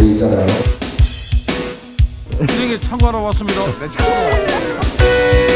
우리 있잖아요. 네. 네. 선생님 참고하러 왔습니다. 네, 참가.